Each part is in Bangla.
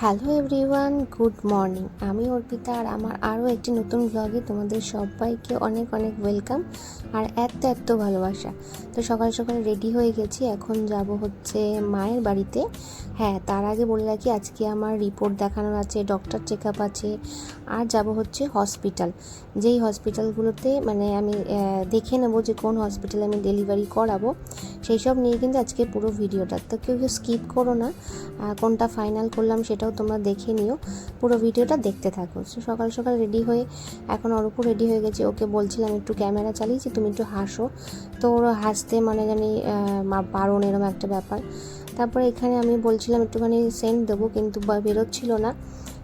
হ্যালো এভরিওয়ান গুড মর্নিং আমি অর্পিতা আর আমার আরও একটি নতুন ব্লগে তোমাদের সবাইকে অনেক অনেক ওয়েলকাম আর এত এত ভালোবাসা। তো সকাল সকাল রেডি হয়ে গেছি, এখন যাব হচ্ছে মায়ের বাড়িতে। হ্যাঁ তার আগে বলে রাখি, আজকে আমার রিপোর্ট দেখানোর আছে ডক্টর চেক আপ আছে, আর যাব হচ্ছে হসপিটাল যেই হসপিটালগুলোতে মানে আমি দেখে নেব যে কোন হসপিটালে আমি ডেলিভারি করাবো, সেই সব নিয়ে কিন্তু আজকে পুরো ভিডিওটা তো কেউ কেউ স্কিপ করো না কোনটা ফাইনাল করলাম সেটাও তোমরা দেখে নিও। পুরো ভিডিওটা দেখতে থাকো। তো সকাল সকাল রেডি হয়ে এখন অরূপও রেডি হয়ে গেছে। ওকে বলছিলাম একটু ক্যামেরা চালিয়েছি তুমি একটু হাসো। তো ওরা হাসতে মানে জানি বারণ এরকম একটা ব্যাপার। তারপরে এখানে আমি বলছিলাম একটুখানি সেন্ট দেবো কিন্তু বেরোচ্ছিল না।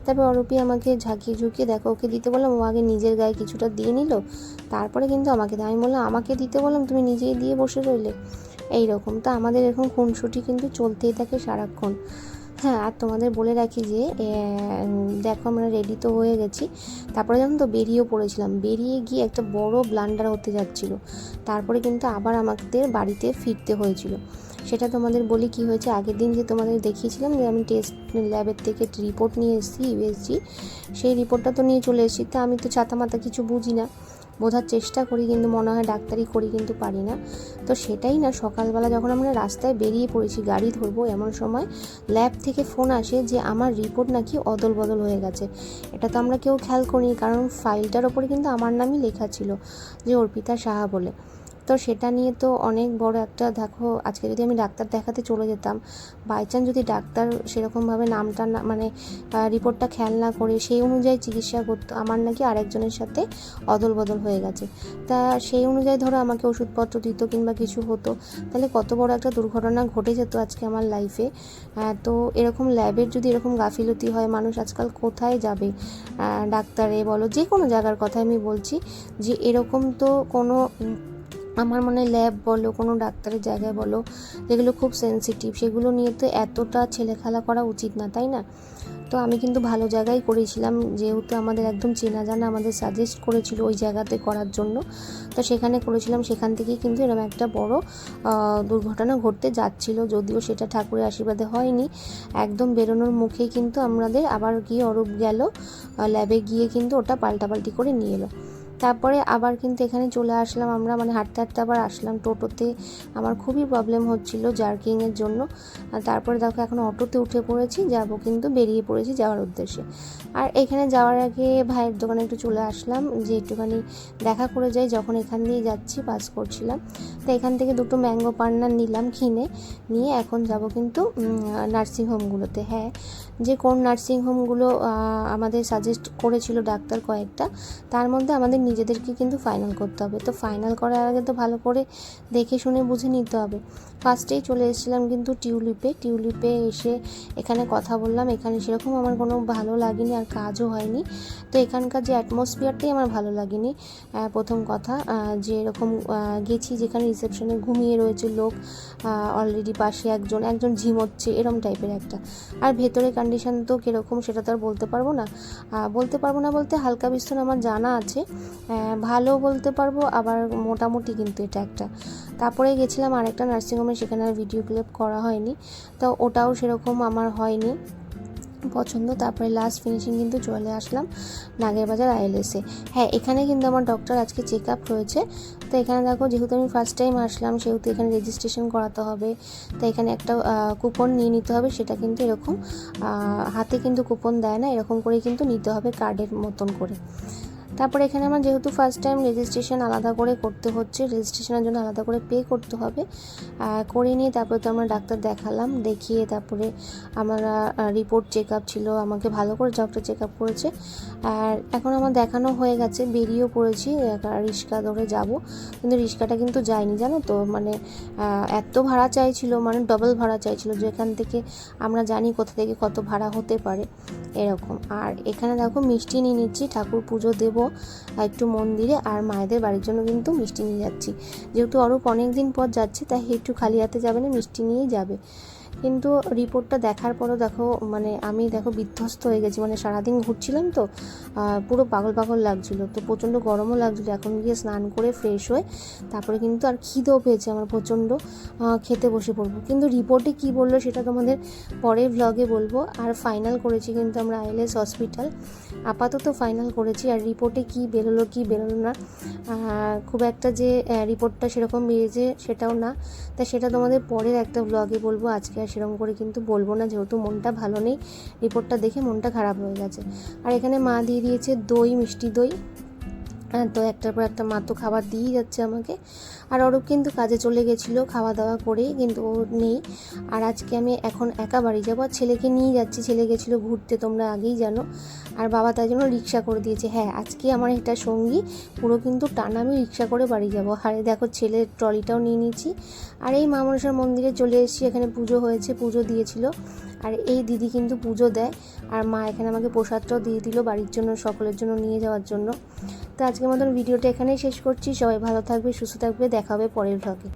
তারপর অরূপী আমাকে ঝাঁকিয়ে ঝুঁকিয়ে দেখো, ওকে দিতে বললাম, ও আগে নিজের গায়ে কিছুটা দিয়ে নিল। তারপরে কিন্তু আমাকে আমি বললাম, আমাকে দিতে বললাম, তুমি নিজেই দিয়ে বসে রইলে। এই রকম তো আমাদের এরকম খুনসুটি কিন্তু চলতেই থাকে সারাক্ষণ। হ্যাঁ আর তোমাদের বলে রাখি যে দেখো আমরা রেডি তো হয়ে গেছি। তারপরে জানো তো, বেরিয়েও পড়েছিলাম। বেরিয়ে গিয়ে একটা বড় ব্লান্ডার হতে যাচ্ছিল। তারপরে কিন্তু আবার আমাদের বাড়িতে ফিরতে হয়েছিল। সেটা তোমাদের বলি কি হয়েছে? আগের দিন যে তোমাদের দেখিয়েছিলাম যে, আমি টেস্ট ল্যাবের থেকে রিপোর্ট নিয়ে এসেছি ইউএসজি সেই রিপোর্টটা তো নিয়ে চলে এসেছি। তা আমি তো ছাতা মাথা কিছু বুঝি না। বোঝার চেষ্টা করি, কিন্তু মনে হয় ডাক্তারি করি কিন্তু পারি না। তো সেটাই না, সকালবেলা যখন আমরা রাস্তায় বেরিয়ে পড়েছি, গাড়ি ধরবো, এমন সময় ল্যাব থেকে ফোন আসে যে, আমার রিপোর্ট নাকি অদল বদল হয়ে গেছে। এটা তো আমরা কেউ খেয়াল করিনি, কারণ ফাইলটার ওপরে কিন্তু আমার নামই লেখা ছিল, যে অর্পিতা সাহা বলে। তো সেটা নিয়ে তো অনেক বড় একটা, দেখো, আজকে যদি আমি ডাক্তার দেখাতে চলে যেতাম বাই চান্স যদি ডাক্তার সেরকমভাবে নামটা না মানে রিপোর্টটা খেয়াল না করে, সেই অনুযায়ী চিকিৎসা করতো, আমার নাকি আরেকজনের সাথে অদল বদল হয়ে গেছে। তা সেই অনুযায়ী ধরো আমাকে ওষুধপত্র দিত কিংবা কিছু হতো, তাহলে কত বড় একটা দুর্ঘটনা ঘটে যেত আজকে আমার লাইফে তো এরকম ল্যাবের যদি এরকম গাফিলতি হয়, মানুষ আজকাল কোথায় যাবে? ডাক্তারে বলো যে কোনো জায়গার কথা আমি বলছি, যে এরকম তো কোনো আমার মনে ল্যাব বলো, কোনো ডাক্তারের জায়গায় বলো, যেগুলো খুব সেনসিটিভ সেগুলো নিয়ে তো এতটা ছেলেখেলা করা উচিত না, তাই না? তো আমি কিন্তু ভালো জায়গায় করেছিলাম, যেহেতু আমাদের একদম চেনা জানা আমাদের সাজেস্ট করেছিল ওই জায়গাতে করার জন্য। তো সেখানে করেছিলাম, সেখান থেকেই কিন্তু এরকম একটা বড় দুর্ঘটনা ঘটতে যাচ্ছিল, যদিও সেটা ঠাকুরের আশীর্বাদে হয়নি। একদম বেরোনোর মুখেই কিন্তু আমাদের আবার গিয়ে অরূপ গেল ল্যাবে গিয়ে কিন্তু ওটা পাল্টাপাল্টি করে নিয়ে এলো। তারপরে আবার কিন্তু এখানে চলে আসলাম আমরা মানে হাঁটতে হাঁটতে আবার আসলাম টোটোতে। আমার খুবই প্রবলেম হচ্ছিল জার্কিংয়ের জন্য। তারপরে দেখো এখন অটোতে উঠে পড়েছি, যাব কিন্তু বেরিয়ে পড়েছি যাওয়ার উদ্দেশ্যে। আর এখানে যাওয়ার আগে ভাইয়ের দোকানে একটু চলে আসলাম, যে একটুখানি দেখা করে যাই, যখন এখান দিয়ে যাচ্ছি পাস করছিলাম। তো এখান থেকে দুটো ম্যাঙ্গো পার্নার নিলাম কিনে, নিয়ে এখন যাব কিন্তু নার্সিংহোমগুলোতে হ্যাঁ যে কোন নার্সিংহোমগুলো আমাদের সাজেস্ট করেছিল ডাক্তার কয়েকটা, তার মধ্যে আমাদের নিজেদেরকে কিন্তু ফাইনাল করতে হবে। তো ফাইনাল করার আগে তো ভালো করে দেখে শুনে বুঝে নিতে হবে। ফার্স্টেই চলে এসেছিলাম কিন্তু টিউলিপে। টিউলিপে এসে এখানে কথা বললাম। এখানে সেরকম আমার কোনো ভালো লাগেনি আর কাজও হয়নি। তো এখানকার যে অ্যাটমসফিয়ারটাই আমার ভালো লাগেনি। প্রথম কথা যে এরকম গেছি যেখানে রিসেপশনে ঘুমিয়ে রয়েছে লোক অলরেডি পাশে একজন একজন ঝিমোচ্ছে, এরম টাইপের একটা। আর ভেতরে কন্ডিশন তো কীরকম সেটা তো আর বলতে পারব না। বলতে পারব না বলতে হালকা বিস্তর আমার জানা আছে। ভালো বলতে পারব, আবার মোটামুটি কিন্তু এটা একটা। তারপরে গেছিলাম আরেকটা নার্সিংহোমে সেখানে আর ভিডিও ক্লিপ করা হয়নি। তো ওটাও সেরকম আমার হয়নি পছন্দ। তারপরে লাস্ট ফিনিশিং কিন্তু চলে আসলাম নাগেরবাজার আইএলএসে হ্যাঁ এখানে কিন্তু আমার ডক্টর আজকে চেক আপ রয়েছে। তো এখানে দেখো, যেহেতু আমি ফার্স্ট টাইম আসলাম, সেহেতু এখানে রেজিস্ট্রেশন করাতে হবে। তো এখানে একটা কুপন নিয়ে নিতে হবে, সেটা কিন্তু এরকম হাতে কিন্তু কুপন দেয় না, এরকম করে কিন্তু নিতে হবে কার্ডের মতন করে। তারপরে এখানে আমার যেহেতু ফার্স্ট টাইম রেজিস্ট্রেশন আলাদা করে করতে হচ্ছে রেজিস্ট্রেশনের জন্য আলাদা করে পে করতে হবে। করে নিয়ে তারপরে তো আমরা ডাক্তার দেখালাম, দেখিয়ে তারপরে আমরা রিপোর্ট চেক আপ ছিল, আমাকে ভালো করে ডক্টর চেক আপ করেছে। আর এখন আমার দেখানো হয়ে গেছে, বেরিয়েও পড়েছি রিক্সা ধরে যাব। কিন্তু রিক্সাটা কিন্তু যায়নি, জানো তো? মানে এত ভাড়া চাইছিল মানে ডবল ভাড়া চাইছিল যেখান থেকে আমরা জানি কোথা থেকে কত ভাড়া হতে পারে, এরকম। আর এখানে দেখো মিষ্টি নিয়ে নিচ্ছি, ঠাকুর পুজো দেবো একটু মন্দিরে আর মায়েদের বাড়ির জন্য কিন্তু মিষ্টি নিয়ে যাচ্ছি। যেহেতু অরূপ অনেক দিন পর যাচ্ছে, তাই একটু খালি হাতে যাবে না, মিষ্টি নিয়েই যাবে। কিন্তু রিপোর্টটা দেখার পরও দেখো মানে আমি দেখো বিধ্বস্ত হয়ে গেছি। মানে সারাদিন ঘুরছিলাম তো পুরো পাগল পাগল লাগছিল। তো প্রচণ্ড গরমও লাগছিল। এখন গিয়ে স্নান করে ফ্রেশ হয়ে তারপরে কিন্তু আর খিদেও পেয়েছে আমার প্রচণ্ড খেতে বসে পড়ব। কিন্তু রিপোর্টে কি বলল সেটা তোমাদের পরের ভ্লগে বলব। আর ফাইনাল করেছি কিন্তু আমরা আইএলএস হসপিটাল আপাতত ফাইনাল করেছি। আর রিপোর্টে কি বেরোলো কি বেরোলো না খুব একটা যে রিপোর্টটা সেরকম বেরিয়েছে সেটাও না। তা সেটা তোমাদের পরের একটা ব্লগে বলব। আজকে আর সেরকম করে কিন্তু বলব না, যেহেতু মনটা ভালো নেই, রিপোর্টটা দেখে মনটা খারাপ হয়ে গেছে। আর এখানে মা দিয়ে দিয়েছে দই, মিষ্টি দই। তো একটার পর একটা মা তো খাবার দিয়েই যাচ্ছে আমাকে। আর অরূপ কিন্তু কাজে চলে গেছিল খাওয়া দাওয়া করেই, কিন্তু ও নেই। আর আজকে আমি এখন একা বাড়ি যাব আর ছেলেকে নিয়ে যাচ্ছি। ছেলে গেছিল ঘুরতে, তোমরা আগেই জানো। আর বাবা তাই জন্য রিক্সা করে দিয়েছে। হ্যাঁ আজকে আমার একটা সঙ্গী, পুরো কিন্তু টানা আমি রিক্সা করে বাড়ি যাব। আর দেখো ছেলের ট্রলিটাও নিয়ে নিয়েছি। আর এই মা মনসার মন্দিরে চলে এসেছি, এখানে পুজো হয়েছে, পুজো দিয়েছিল। আর এই দিদি কিন্তু পুজো দেয়। আর মা এখানে আমাকে প্রসাদটাও দিয়ে দিল বাড়ির জন্য, সকলের জন্য নিয়ে যাওয়ার জন্য। তো আজকের মতন ভিডিওটা এখানেই শেষ করছি। সবাই ভালো থাকবে, সুস্থ থাকবে। দেখা হবে পরের ভ্লগে